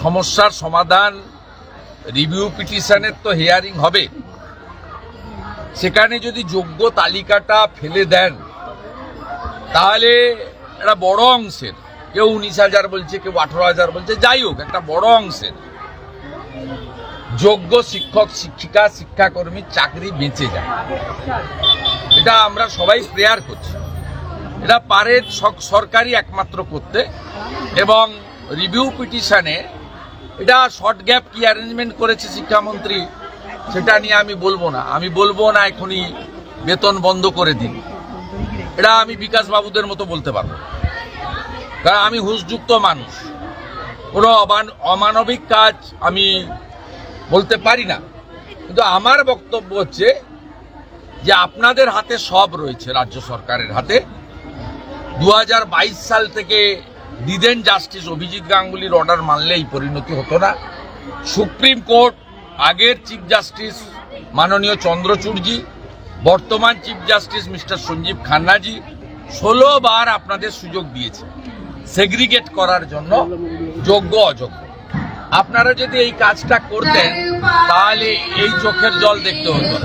সমস্যার সমাধান রিভিউ পিটিশনের তো হিয়ারিং হবে। সেখানে যদি যোগ্য তালিকাটা ফেলে দেন, তাহলে একটা বড় অংশের, কেউ উনিশ হাজার বলছে, কেউ আঠারো হাজার বলছে, যাই হোক, একটা বড় অংশের যোগ্য শিক্ষক, শিক্ষিকা শিক্ষাকর্মীর চাকরি বেঁচে যায়। এটা আমরা সবাই প্রেয়ার করছি। এটা পারে সরকারই একমাত্র করতে এবং রিভিউ পিটিশনে এটা শর্ট গ্যাপ কি অ্যারেঞ্জমেন্ট করেছে শিক্ষামন্ত্রী, সেটা নিয়ে আমি বলব না। আমি বলব না এখনই বেতন বন্ধ করে দিন। এটা আমি বিকাশ বাবুদের মতো বলতে পারব। কারণ আমি হুঁশযুক্ত মানুষ। কোনো অমান- অমানবিক কাজ আমি বলতে পারি না। কিন্তু আমার বক্তব্য হচ্ছে যে আপনাদের হাতে সব রয়েছে রাজ্য সরকারের হাতে। দু হাজার বাইশ সাল থেকে দিদেন জাস্টিস অভিজিৎ গাঙ্গুলির অর্ডার মানলে এই পরিণতি হতো না। সুপ্রিম কোর্ট আগের চিফ জাস্টিস মাননীয় চন্দ্রচূড়জি, বর্তমান chief justice mister Sanjiv Khanna ji ষোলো বার আপনাদের সুযোগ দিয়েছে। সেগ্রিগেট করার জন্য যোগ্য অযোগ্য। আপনারা যদি এই কাজটা করতেন, তাহলে এই চোখের জল দেখতে হতো